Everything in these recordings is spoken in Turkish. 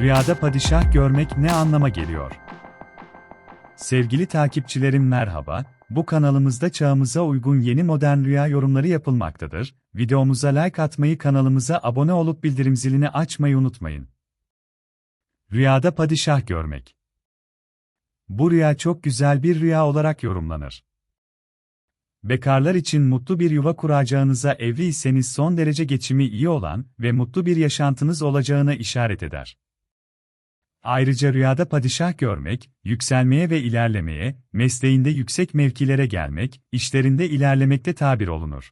Rüyada padişah görmek ne anlama geliyor? Sevgili takipçilerim merhaba, bu kanalımızda çağımıza uygun yeni modern rüya yorumları yapılmaktadır. Videomuza like atmayı kanalımıza abone olup bildirim zilini açmayı unutmayın. Rüyada padişah görmek. Bu rüya çok güzel bir rüya olarak yorumlanır. Bekarlar için mutlu bir yuva kuracağınıza evliyseniz son derece geçimi iyi olan ve mutlu bir yaşantınız olacağına işaret eder. Ayrıca rüyada padişah görmek, yükselmeye ve ilerlemeye, mesleğinde yüksek mevkilere gelmek, işlerinde ilerlemekte tabir olunur.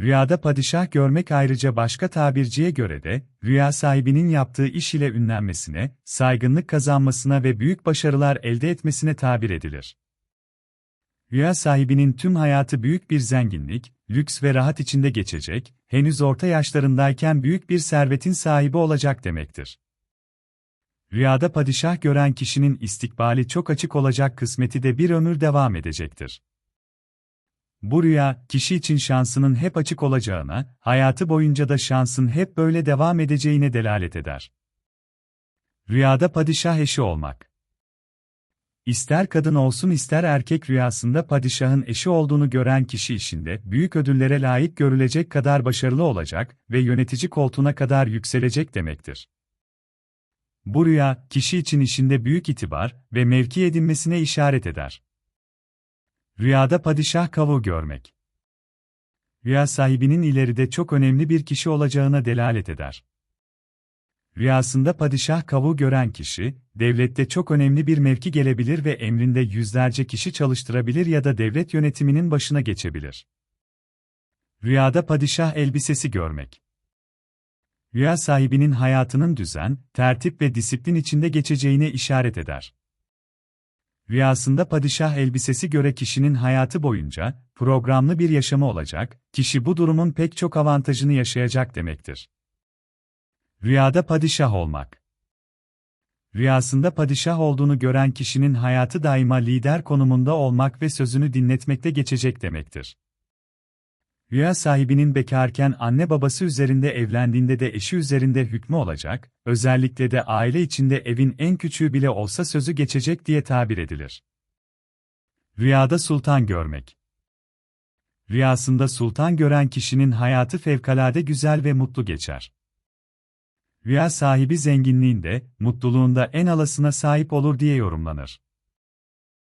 Rüyada padişah görmek ayrıca başka tabirciye göre de, rüya sahibinin yaptığı iş ile ünlenmesine, saygınlık kazanmasına ve büyük başarılar elde etmesine tabir edilir. Rüya sahibinin tüm hayatı büyük bir zenginlik, lüks ve rahat içinde geçecek, henüz orta yaşlarındayken büyük bir servetin sahibi olacak demektir. Rüyada padişah gören kişinin istikbali çok açık olacak kısmeti de bir ömür devam edecektir. Bu rüya, kişi için şansının hep açık olacağına, hayatı boyunca da şansın hep böyle devam edeceğine delalet eder. Rüyada padişah eşi olmak İster kadın olsun ister erkek rüyasında padişahın eşi olduğunu gören kişi işinde büyük ödüllere layık görülecek kadar başarılı olacak ve yönetici koltuğuna kadar yükselecek demektir. Bu rüya, kişi için işinde büyük itibar ve mevki edinmesine işaret eder. Rüyada padişah kavuğu görmek. Rüya sahibinin ileride çok önemli bir kişi olacağına delalet eder. Rüyasında padişah kavuğu gören kişi, devlette çok önemli bir mevki gelebilir ve emrinde yüzlerce kişi çalıştırabilir ya da devlet yönetiminin başına geçebilir. Rüyada padişah elbisesi görmek. Rüya sahibinin hayatının düzen, tertip ve disiplin içinde geçeceğine işaret eder. Rüyasında padişah elbisesi göre kişinin hayatı boyunca programlı bir yaşamı olacak, kişi bu durumun pek çok avantajını yaşayacak demektir. Rüyada padişah olmak. Rüyasında padişah olduğunu gören kişinin hayatı daima lider konumunda olmak ve sözünü dinletmekte geçecek demektir. Rüya sahibinin bekarken anne babası üzerinde evlendiğinde de eşi üzerinde hükmü olacak, özellikle de aile içinde evin en küçüğü bile olsa sözü geçecek diye tabir edilir. Rüyada sultan görmek. Rüyasında sultan gören kişinin hayatı fevkalade güzel ve mutlu geçer. Rüya sahibi zenginliğinde, mutluluğunda en alasına sahip olur diye yorumlanır.